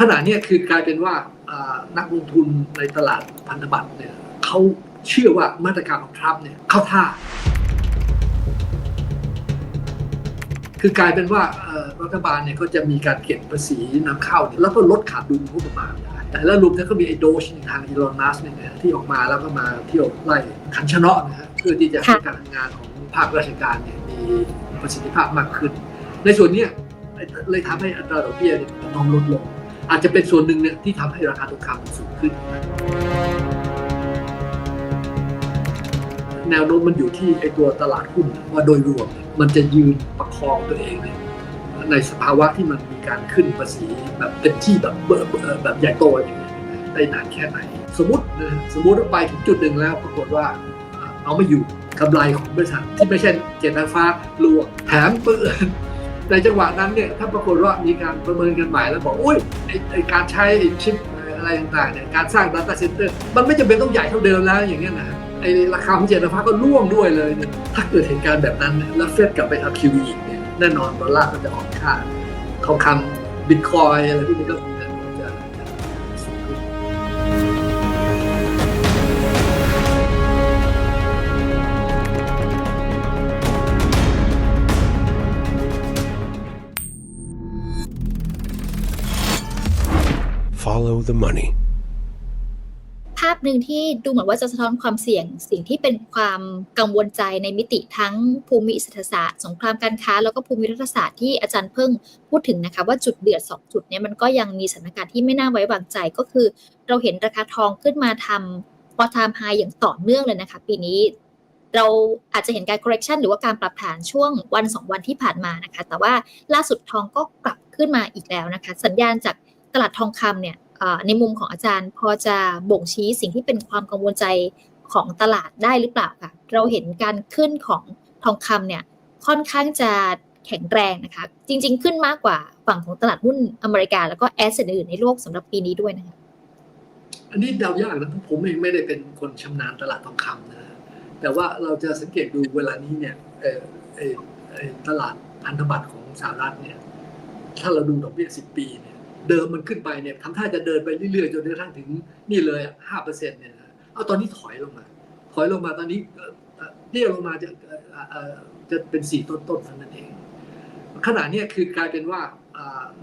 ขณะเนี้ยคือกลายเป็นว่าอ่านักลงทุนในตลาดพันธบัตรเนี่ยเขาเชื่อว่ามาตรการของทรัมป์เนี่ยเข้าท่า คือกลายเป็นว่าเอ่อรัฐบาลเนี่ยก็จะมีการเก็บภาษีนำเข้าเนี่ยแล้วก็ลดขาดดุลงบประมาณได้แล้วรวมทั้งก็มีไอ้โดชทางอีลอนมัสเนี่ยนะที่ออกมาแล้วก็มาเที่ยวไล่ขันชะเนาะนะฮะเพื่อที่จะให้การทำงานของภาคราชการเนี่ยมีประสิทธิภาพมากขึ้น ในส่วนเนี้ยเลยทำให้อัตราดอกเบี้ยเนี่ยมันน้อมลดลง อาจจะเป็นส่วนหนึ่งเนี่ยที่ทำให้ราคาทองคำสูงขึ้น แนวโน้มมันอยู่ที่ไอตัวตลาดหุ้นว่าโดยรวมมันจะยืนประคองตัวเองเนี่ยในสภาวะที่มันมีการขึ้นภาษีแบบเต็มที่แบบเบอร์เบอร์แบบใหญ่โตอย่างเงี้ยได้นานแค่ไหน สมมตินะสมมติว่าไปถึงจุดหนึ่งแล้วปรากฏว่าเอาไม่อยู่กำไรของบริษัทที่ไม่ใช่เจ็ดนาฟ้าลวงแถมเปื้อน ในจังหวะนั้นเนี่ยถ้าปรากฏว่ามีการประเมินกันใหม่แล้วบอกอุ้ยไอการใช้ไอชิปอะไรต่างๆเนี่ยการสร้าง Data Center มันไม่จำเป็นต้องใหญ่เท่าเดิมแล้วอย่างเงี้ยนะไอราคาของเจนฟ้าก็ร่วงด้วยเลยเนี่ยถ้าเกิดเหตุการณ์แบบนั้นเนี่ยแล้วเฟดกลับไปทำ QE อีกเนี่ยแน่นอนดอลลาร์ก็จะอ่อนค่าทองคำบิตคอยอะไรพวกนี้ก็ the money. ภาพหนึ่งที่ดูเหมือนว่าจะสะท้อนความเสี่ยง สิ่งที่เป็นความกังวลใจในมิติทั้งภูมิเศรษฐศาสตร์ สงครามการค้า แล้วก็ภูมิรัฐศาสตร์ที่อาจารย์เพิ่งพูดถึงนะคะว่าจุดเดือดสองจุดเนี้ยมันก็ยังมีสถานการณ์ที่ไม่น่าไว้วางใจก็คือ เราเห็นราคาทองขึ้นมาทำพอทามไฮอย่างต่อเนื่องเลยนะคะปีนี้เราอาจจะเห็นการ correction หรือว่าการปรับฐานช่วงวันสองวันที่ผ่านมานะคะ แต่ว่าล่าสุดทองก็กลับขึ้นมาอีกแล้วนะคะ สัญญาณจากตลาดทองคำเนี่ย ในมุมของอาจารย์ พอจะบ่งชี้สิ่งที่เป็นความกังวลใจของตลาดได้หรือเปล่าคะเราเห็นการขึ้นของทองคำเนี่ยค่อนข้างจะแข็งแรงนะคะ จริง ๆ ขึ้นมากกว่าฝั่งของตลาดหุ้นอเมริกา แล้วก็แอสเซทอื่นในโลกสำหรับปีนี้ด้วยนะคะอันนี้เดายากนะเพราะผมเองไม่ได้เป็นคนชำนาญตลาดทองคำนะแต่ว่าเราจะสังเกตดูเวลานี้เนี่ยตลาดพันธบัตรของสหรัฐเนี่ย ถ้าเราดูดอกเบี้ยสิบปีเนี่ย เดิมมันขึ้นไปเนี่ยทำท่าจะเดินไปเรื่อยๆจนกระทั่งถึงนี่เลยห้าเปอร์เซ็นต์เนี่ยนะเอาตอนนี้ถอยลงมา ถอยลงมาตอนนี้เอ่อเอ่ยลงมาจะจะเป็นสี่ต้นๆเท่านั้นเอง ขณะนี้คือกลายเป็นว่า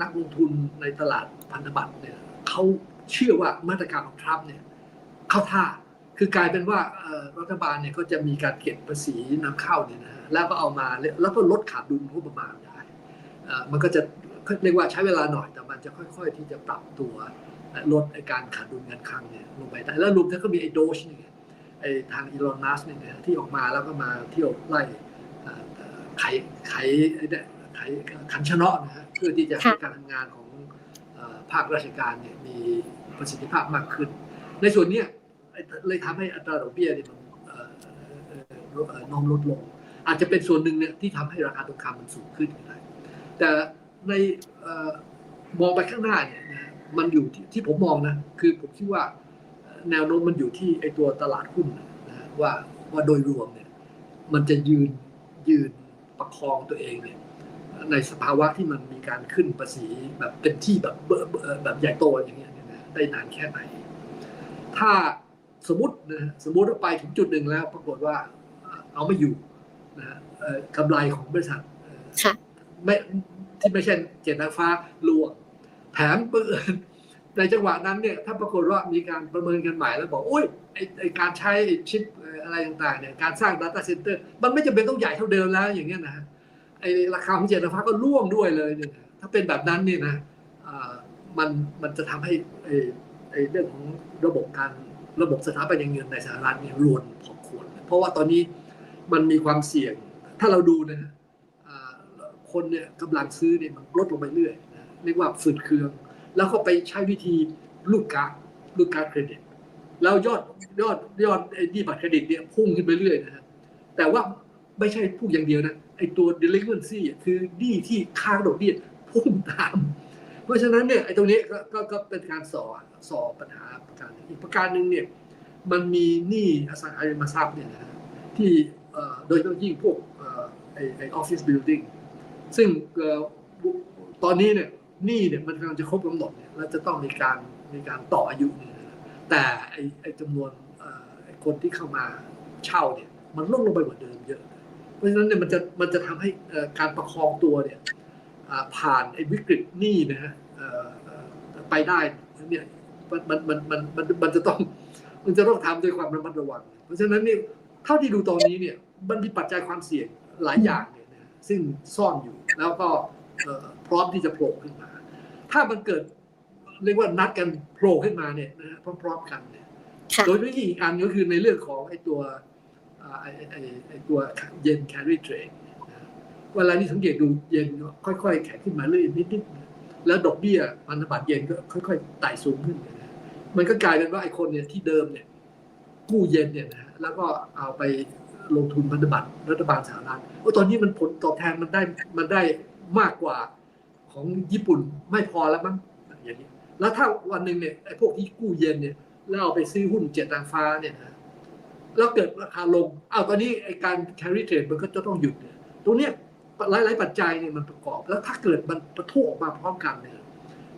นักลงทุนในตลาดพันธบัตรเนี่ยเขาเชื่อว่ามาตรการของทรัมป์เนี่ยเข้าท่าคือกลายเป็นว่ารัฐบาลเนี่ยก็จะมีการเก็บภาษีนำเข้าเนี่ยนะฮะแล้วก็เอามาแล้วก็ลดขาดดุลงบประมาณได้มันก็จะ เรียกว่าใช้เวลาหน่อยแต่มันจะค่อย ๆ ที่จะปรับตัวและลดไอ้การขาดดุลเงินคลังเนี่ยลงไปได้แล้วรวมทั้งก็มีไอ้โดชเนี่ยไอ้ทางอีลอนมัสเนี่ยนะที่ออกมาแล้วก็มาเที่ยวไล่เอ่อเอ่อไขไขไอ้เนี่ยไขขันชะเนาะนะฮะเพื่อที่จะให้ค่ะการทำงานของเอ่อภาคราชการเนี่ยมีประสิทธิภาพมากขึ้น ในส่วนเนี้ยเลยทำให้อัตราดอกเบี้ยเนี่ยมันเอ่อเอ่อเอ่อน้อมลดลง อาจจะเป็นส่วนหนึ่งเนี่ยที่ทำให้ราคาทองคำมันสูงขึ้นก็ได้แต่ ในเอ่อมองไปข้างหน้าเนี่ยนะมันอยู่ที่ที่ผมมองนะ คือผมคิดว่าแนวโน้มมันอยู่ที่ไอตัวตลาดหุ้นนะฮะว่าว่าโดยรวมเนี่ย มันจะยืนยืนประคองตัวเองเนี่ยในสภาวะที่มันมีการขึ้นภาษีแบบเต็มที่แบบเบอร์เบอร์แบบใหญ่โตอย่างเงี้ยเนี่ยนะได้นานแค่ไหน ถ้าสมมตินะฮะสมมติว่าไปถึงจุดหนึ่งแล้ว ปรากฏว่าเอ่อเอาไม่อยู่นะฮะเอ่อกำไรของบริษัทเอ่อค่ะไม่ ที่ไม่ใช่เจ็ดนางฟ้าลวงแถมเปื้อนในจังหวะนั้นเนี่ยถ้าปรากฏว่ามีการประเมินกันใหม่แล้วบอกอุ้ยไอการใช้ชิปอะไรต่างๆเนี่ยการสร้าง Data Center มันไม่จำเป็นต้องใหญ่เท่าเดิมแล้วอย่างเงี้ยนะไอราคาของเจ็ดนางฟ้าก็ร่วงด้วยเลยเนี่ยถ้าเป็นแบบนั้นเนี่ยนะมันมันจะทำให้ไอไอเรื่องของระบบการระบบสถาปัตยเงินในสหรัฐเนี่ยรวนพอควร เพราะว่าตอนนี้มันมีความเสี่ยงถ้าเราดูนะฮะ คนเนี่ยกำลังซื้อเนี่ยมันลดลงไปเรื่อยนะเรียกว่าฝืดเคือง แล้วก็ไปใช้วิธีลูกการลูกการเครดิต แล้วยอดยอดยอดไอ้นี่บัตรเครดิตเนี่ยพุ่งขึ้นไปเรื่อยนะฮะแต่ว่าไม่ใช่พุ่งอย่างเดียวนะไอ้ตัว delinquency อ่คือหนี้ที่ค้างดอกเบี้ยพุ่งตาม เพราะฉะนั้นเนี่ยไอ้ตรงนี้ก็ก็เป็นการสอสอปัญหาประการหนึ่งอีกประการหนึ่งเนี่ยมันมีหนี้อสังหาริมทรัพย์เนี่ยนะที่โดยเฉพาะยิ่งพวกไอ้อออฟฟิศบิลดิ่ง ซึ่งตอนนี้เนี่ยหนี้เนี่ยมันกำลังจะครบกำหนดเนี่ยแล้วจะต้องมีการมีการต่ออายุเนี่ยนะแต่ไอไอจำนวนไอคนที่เข้ามาเช่าเนี่ย มันลดลงไปกว่าเดิมเยอะ เพราะฉะนั้นเนี่ยมันจะมันจะทำให้การประคองตัวเนี่ยผ่านไอ้วิกฤตหนี้นะฮะไปได้เนี่ยมันมันมันมันมันมันจะต้องมันจะต้องทำด้วยความระมัดระวัง เพราะฉะนั้นเนี่ยเท่าที่ดูตอนนี้เนี่ยมันมีปัจจัยความเสี่ยงหลายอย่างเนี่ย ซึ่งซ่อนอยู่ แล้วก็เอ่อพร้อมที่จะโผล่ขึ้นมา ถ้ามันเกิดเรียกว่านัดกันโผล่ขึ้นมาเนี่ยนะฮะพร้อมๆกันเนี่ยค่ะโดยวิธีอีกอันก็คือในเรื่องของไอ้ตัวอ่าไอ้ไอ้ไอ้ไอ้ตัวเย็น carry trade นะเวลานี้สังเกตดูเย็นก็ค่อยๆ แข็งขึ้นมาเรื่อยนิดๆนะแล้วดอกเบี้ยพันธบัตรเย็นก็ค่อยๆไต่สูงขึ้นนะมันก็กลายเป็นว่าไอ้คนเนี่ยที่เดิมเนี่ยกู้เย็นเนี่ยนะฮะแล้วก็เอาไป ลงทุนพันธบัตรรัฐบาลสหรัฐโอ้ตอนนี้มันผลตอบแทนมันได้มันได้มากกว่าของญี่ปุ่นไม่พอแล้วมั้งอย่างนี้ แล้วถ้าวันหนึ่งเนี่ยไอ้พวกที่กู้เย็นเนี่ยแล้วเอาไปซื้อหุ้นเจ็ดนางฟ้าเนี่ยนะแล้วเกิดราคาลงอ้าวตอนนี้ไอ้การ carry trade มันก็จะต้องหยุดเนี่ยตรงเนี้ยหลายๆปัจจัยเนี่ยมันประกอบ แล้วถ้าเกิดมันประทุออกมาพร้อมกันเนี่ย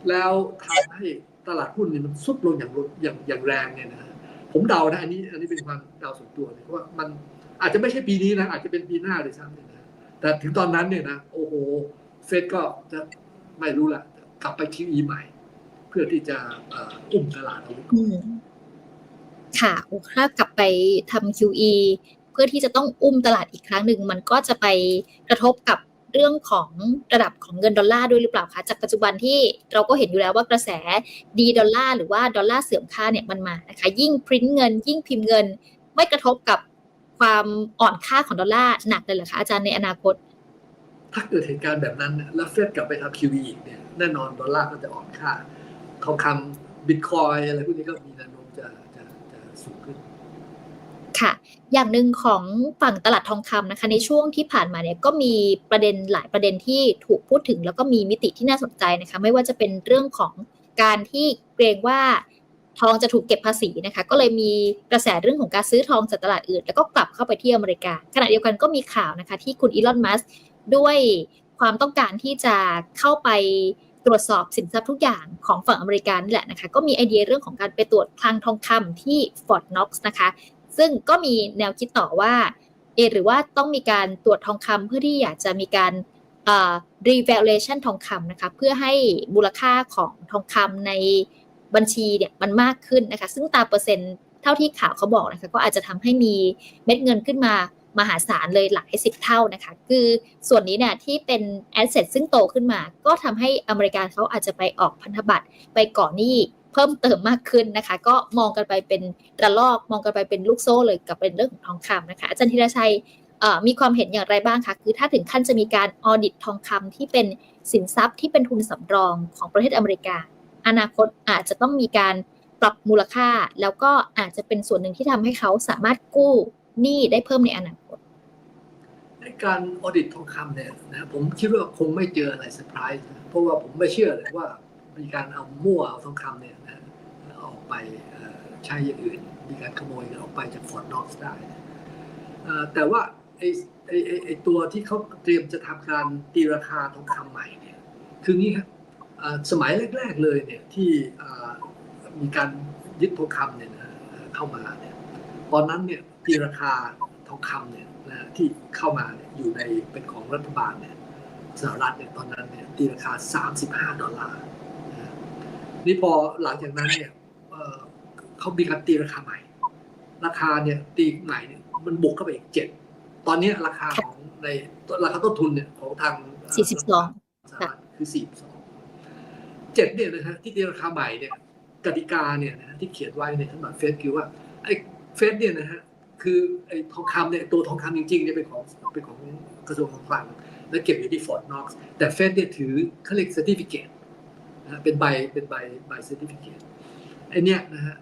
แล้วทำให้ตลาดหุ้นเนี่ยมันซุดลงอย่างอย่างอย่างแรงเนี่ยนะผมเดานะอันนี้อันนี้เป็นความเดาส่วนตัวเนี่ยว่ามัน อาจจะไม่ใช่ปีนี้นะอาจจะเป็นปีหน้าเลยซ้ำเนี่ยนะแต่ถึงตอนนั้นเนี่ยนะโอ้โหเฟดก็จะไม่รู้ละกลับไป QE ใหม่ เพื่อที่จะอุ้มตลาดเอาไว้ก่อนค่ะถ้ากลับไปทำ QE เพื่อที่จะต้องอุ้มตลาดอีกครั้งหนึ่ง มันก็จะไปกระทบกับเรื่องของระดับของเงินดอลลาร์ด้วยหรือเปล่าคะ จากปัจจุบันที่เราก็เห็นอยู่แล้วว่ากระแสดีดอลลาร์หรือว่าดอลลาร์เสื่อมค่าเนี่ยมันมานะคะ ยิ่งพริ้นเงิน ยิ่งพิมพ์เงิน ไม่กระทบกับ ความอ่อนค่าของดอลลาร์หนักเลยเหรอคะอาจารย์ในอนาคต ถ้าเกิดเหตุการณ์แบบนั้นเนี่ยแล้วเฟดกลับไปทำ QE อีกเนี่ยแน่นอนดอลลาร์ก็จะอ่อนค่าทองคำบิตคอยอะไรพวกนี้ก็มีแนวโน้มจะจะจะสูงขึ้นค่ะ อย่างหนึ่งของฝั่งตลาดทองคำนะคะ ในช่วงที่ผ่านมาเนี่ยก็มีประเด็นหลายประเด็นที่ถูกพูดถึง แล้วก็มีมิติที่น่าสนใจนะคะ ไม่ว่าจะเป็นเรื่องของการที่เกรงว่า ทองจะถูกเก็บภาษีนะคะ ก็เลยมีกระแสเรื่องของการซื้อทองจากตลาดอื่น แล้วก็กลับเข้าไปที่อเมริกา ขณะเดียวกันก็มีข่าวนะคะที่คุณอีลอนมัสก์ด้วยความต้องการที่จะเข้าไปตรวจสอบสินทรัพย์ทุกอย่างของฝั่งอเมริกานี่แหละนะคะก็มีไอเดียเรื่องของการไปตรวจคลังทองคำที่ฟอร์ดน็อกซ์นะคะ ซึ่งก็มีแนวคิดต่อว่าเอหรือว่าต้องมีการตรวจทองคำเพื่อที่อยากจะมีการเอ่อ revaluation ทองคำนะคะเพื่อให้มูลค่าของทองคำใน บัญชีเนี่ยมันมากขึ้นนะคะ ซึ่งตามเปอร์เซ็นต์เท่าที่ข่าวเขาบอกนะคะก็อาจจะทำให้มีเม็ดเงินขึ้นมามหาศาลเลยหลายสิบเท่านะคะ คือส่วนนี้เนี่ยที่เป็น asset ซึ่งโตขึ้นมา ก็ทำให้อเมริกันเขาอาจจะไปออกพันธบัตรไปก่อหนี้เพิ่มเติมมากขึ้นนะคะ ก็มองกันไปเป็นระลอกมองกันไปเป็นลูกโซ่เลยกับเป็นเรื่องของทองคำนะคะ อาจารย์ธีรชัยมีความเห็นอย่างไรบ้างคะคือถ้าถึงขั้นจะมีการออดิตทองคำที่เป็นสินทรัพย์ที่เป็นทุนสำรองของประเทศอเมริกา อนาคตอาจจะต้องมีการปรับมูลค่า แล้วก็อาจจะเป็นส่วนหนึ่งที่ทำให้เขาสามารถกู้หนี้ได้เพิ่มในอนาคตในการออดิตทองคำเนี่ยนะผมคิดว่าคงไม่เจออะไรเซอร์ไพรส์เพราะว่าผมไม่เชื่อเลยว่ามีการเอามั่วเอาทองคำเนี่ยนะออกไปใช้อย่างอื่น มีการขโมยออกไปจากฟอร์ดน็อกซ์ได้แต่ว่าไอ้ไอ้ไอ้ตัวที่เขาเตรียมจะทำการตีราคาทองคำใหม่เนี่ย คืองี้ครับ สมัยแรก ๆเลยเนี่ยที่เอ่อมีการยึดทองคำเนี่ยนะเอ่อเข้ามาเนี่ยตอนนั้นเนี่ยตีราคาทองคำเนี่ยนะที่เข้ามาเนี่ยอยู่ในเป็นของรัฐบาลเนี่ยสหรัฐเนี่ยตอนนั้นเนี่ยตีราคา 35 ดอลลาร์นะนี่พอหลังจากนั้นเนี่ยเอ่อเขามีการตีราคาใหม่ ราคาเนี่ยตีใหม่เนี่ยมันบวกเข้าไปอีกเจ็ดตอนนี้ราคาของในราคาต้นทุนเนี่ยของทางเอ่อ42สหรัฐคือ 42 เจ็ดเนี่ยนะฮะที่ตีราคาใหม่เนี่ยกติกาเนี่ยนะที่เขียนไว้ในทั้งหมดเฟสคือว่าไอ้เฟสเนี่ยนะฮะคือไอ้ทองคำเนี่ยตัวทองคำจริงๆเนี่ยเป็นของเป็นของกระทรวงการคลังและเก็บอยู่ที่ฟอร์ดน็อกซ์แต่เฟสเนี่ยถือเขาเรียก certificate นะเป็นใบเป็นใบใบ certificate ไอ้เนี่ยนะฮะ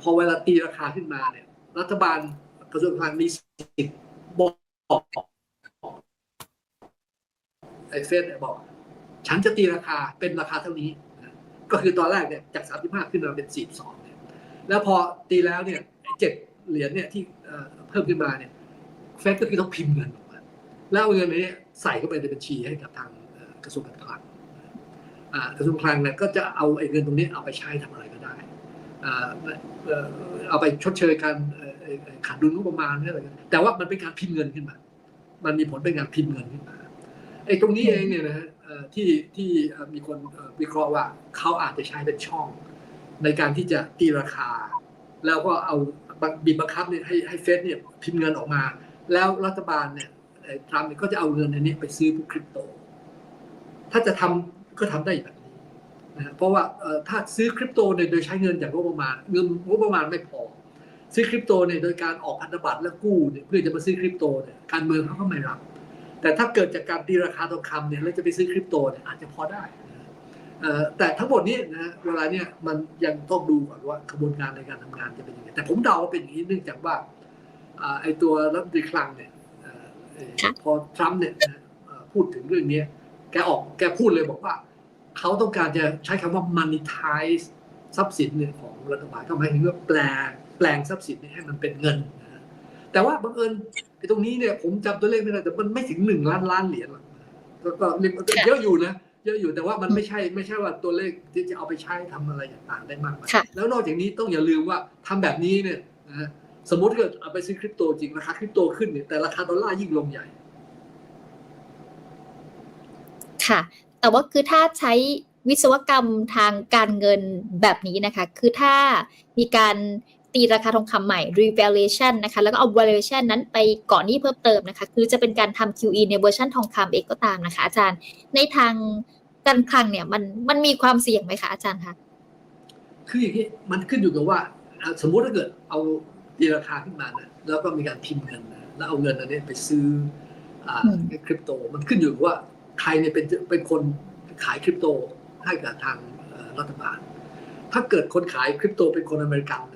พอเวลาตีราคาขึ้นมาเนี่ยรัฐบาลกระทรวงการคลังมีสิทธิ์บอกไอ้เฟสเนี่ยบอก ฉันจะตีราคาเป็นราคาเท่านี้ ก็คือตอนแรกเนี่ยจาก 35 ขึ้นมาเป็น 42เนี่ยแล้วพอตีแล้วเนี่ยเจ็ดเหรียญเนี่ยที่เพิ่มขึ้นมาเนี่ยเฟดก็คือต้องพิมพ์เงินออกมาแล้วเอาเงินนี้ใส่เข้าไปในบัญชีให้กับทางกระทรวงการคลังกระทรวงคลังเนี่ยก็จะเอาไอ้เงินตรงนี้เอาไปใช้ทำอะไรก็ได้เอาไปชดเชยการขาดดุลงบประมาณนี่อะไรกันแต่ว่ามันเป็นการพิมพ์เงินขึ้นมา มันมีผลเป็นการพิมพ์เงินขึ้นมา ไอ้ตรงนี้เองเนี่ยนะฮะที่ที่มีคนวิเคราะห์ว่าเขาอาจจะใช้เป็นช่อง ในการที่จะตีราคา แล้วก็เอาบีบบังคับเนี่ยให้ให้เฟดเนี่ยพิมพ์เงินออกมา แล้วรัฐบาลเนี่ยทรัมป์ก็จะเอาเงินอันนี้ไปซื้อพวกคริปโต ถ้าจะทำก็ทำได้แบบนี้นะเพราะว่าถ้าซื้อคริปโตเนี่ยโดยใช้เงินจากงบประมาณเงินงบประมาณไม่พอ ซื้อคริปโตเนี่ยโดยการออกพันธบัตรและกู้เนี่ยเพื่อจะมาซื้อคริปโตเนี่ยการเมืองเขาก็ไม่รับ แต่ถ้าเกิดจากการตีราคาทองคำเนี่ยแล้วจะไปซื้อคริปโตเนี่ยอาจจะพอได้นะฮะเอ่อแต่ทั้งหมดนี้นะฮะเวลาเนี่ยมันยังต้องดูก่อนว่ากระบวนการในการทำงานจะเป็นยังไงแต่ผมเดาว่าเป็นอย่างนี้เนื่องจากว่าอ่าไอตัวรัฐมนตรีคลังเนี่ยเอ่อเอ่อค่ะพอทรัมป์เนี่ยนะเอ่อพูดถึงเรื่องเนี้ยแกออกแกพูดเลยบอกว่า เขาต้องการจะใช้คำว่า monetize ทรัพย์สินเนี่ยของรัฐบาลก็หมายถึงว่าแปลงแปลงทรัพย์สินเนี่ยให้มันเป็นเงินนะฮะแต่ว่าบังเอิญไอ้ ตรงนี้เนี่ยผมจำตัวเลขไม่ได้แต่มันไม่ถึงหนึ่งล้านล้านเหรียญหรอกก็ก็เยอะอยู่นะเยอะอยู่แต่ว่ามันไม่ใช่ไม่ใช่ว่าตัวเลขที่จะเอาไปใช้ทำอะไรต่างๆได้มากมายค่ะแล้วนอกจากนี้ต้องอย่าลืมว่าทำแบบนี้เนี่ยนะฮะสมมติเกิดเอาไปซื้อคริปโตจริงราคาคริปโตขึ้นเนี่ยแต่ราคาดอลลาร์ยิ่งลงใหญ่ ค่ะ แต่ว่าคือถ้าใช้วิศวกรรมทางการเงินแบบนี้นะคะ คือถ้ามีการ ตีราคาทองคำใหม่ revaluation นะคะแล้วก็เอา valuation นั้นไปก่อนหนี้เพิ่มเติมนะคะ คือจะเป็นการทำ QE ในเวอร์ชันทองคำเองก็ตามนะคะ อาจารย์ในทางการคลังเนี่ยมันมันมีความเสี่ยงไหมคะอาจารย์คะคืออย่างนี้มันขึ้นอยู่กับว่าอะสมมุติถ้าเกิดเอาตีราคาขึ้นมานะแล้วก็มีการพิมพ์เงินนะแล้วเอาเงินอันนี้ไปซื้ออ่าอืมคริปโต มันขึ้นอยู่กับว่าใครเนี่ยเป็นเป็นคนขายคริปโตให้กับทางเอ่อรัฐบาลถ้าเกิดคนขายคริปโตเป็นคนอเมริกันนะ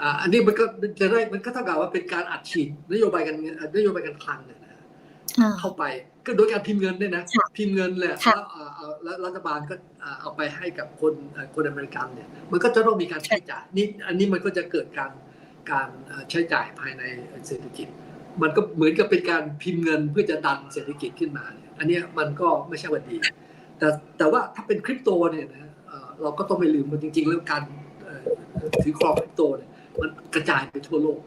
อ่าอันนี้มันก็จะได้มันก็เท่ากับว่าเป็นการอัดฉีดนโยบายการเงินนโยบายการคลังเนี่ยนะอ่าเข้าไปก็โดยการพิมพ์เงินด้วยนะค่ะพิมพ์เงินแหละค่ะแล้วเอ่อเอ่อแล้วรัฐบาลก็เอ่อเอาไปให้กับคนเอ่อคนอเมริกันเนี่ย มันก็จะต้องมีการใช้จ่ายนี่อันนี้มันก็จะเกิดการการเอ่อใช้จ่ายภายในเศรษฐกิจ มันก็เหมือนกับเป็นการพิมพ์เงินเพื่อจะดันเศรษฐกิจขึ้นมาเนี่ยอันเนี้ยมันก็ไม่ใช่ว่าดี แต่แต่ว่าถ้าเป็นคริปโตเนี่ยนะเอ่อเราก็ต้องไม่ลืมว่าจริงๆแล้วการเอ่อถือครองคริปโตเนี่ย มันกระจายไปทั่วโลก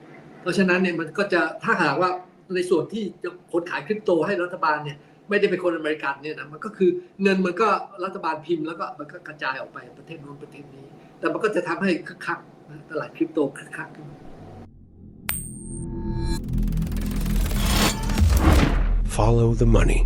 เพราะฉะนั้นเนี่ยมันก็จะถ้าหากว่าในส่วนที่จะคนขายคริปโตให้รัฐบาลเนี่ยไม่ได้เป็นคนอเมริกันเนี่ยนะมันก็คือเงินมันก็รัฐบาลพิมพ์แล้วก็มันก็กระจายออกไปประเทศโน้นประเทศนี้ แต่มันก็จะทำให้คึกคักนตลาดคริปโตคึกคักขึ้น Follow the money.